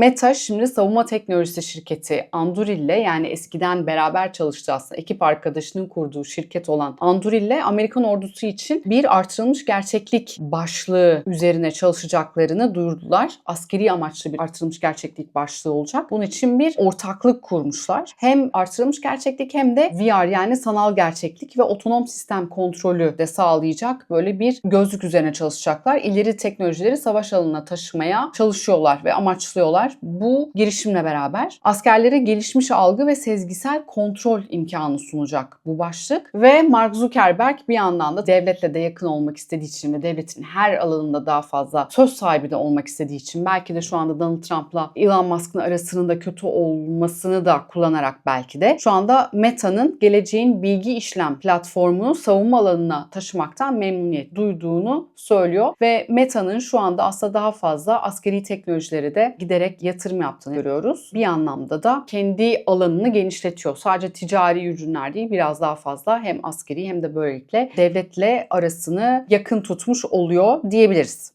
Meta şimdi savunma teknolojisi şirketi Andurille yani eskiden beraber çalıştığı aslında ekip arkadaşının kurduğu şirket olan Andurille Amerikan ordusu için bir artırılmış gerçeklik başlığı üzerine çalışacaklarını duyurdular. Askeri amaçlı bir artırılmış gerçeklik başlığı olacak. Bunun için bir ortaklık kurmuşlar. Hem artırılmış gerçeklik hem de VR yani sanal gerçeklik ve otonom sistem kontrolü de sağlayacak böyle bir gözlük üzerine çalışacaklar. İleri teknolojileri savaş alanına taşımaya çalışıyorlar ve amaçlıyorlar. Bu girişimle beraber askerlere gelişmiş algı ve sezgisel kontrol imkanı sunacak bu başlık. Ve Mark Zuckerberg bir yandan da devletle de yakın olmak istediği için ve devletin her alanında daha fazla söz sahibi de olmak istediği için belki de şu anda Donald Trump'la Elon Musk'ın arasının kötü olmasını da kullanarak belki de şu anda Meta'nın geleceğin bilgi işlem platformunu savunma alanına taşımaktan memnuniyet duyduğunu söylüyor ve Meta'nın şu anda aslında daha fazla askeri teknolojilere de giderek yatırım yaptığını görüyoruz. Bir anlamda da kendi alanını genişletiyor. Sadece ticari ürünler değil biraz daha fazla hem askeri hem de böylelikle devletle arasını yakın tutmuş oluyor diyebiliriz.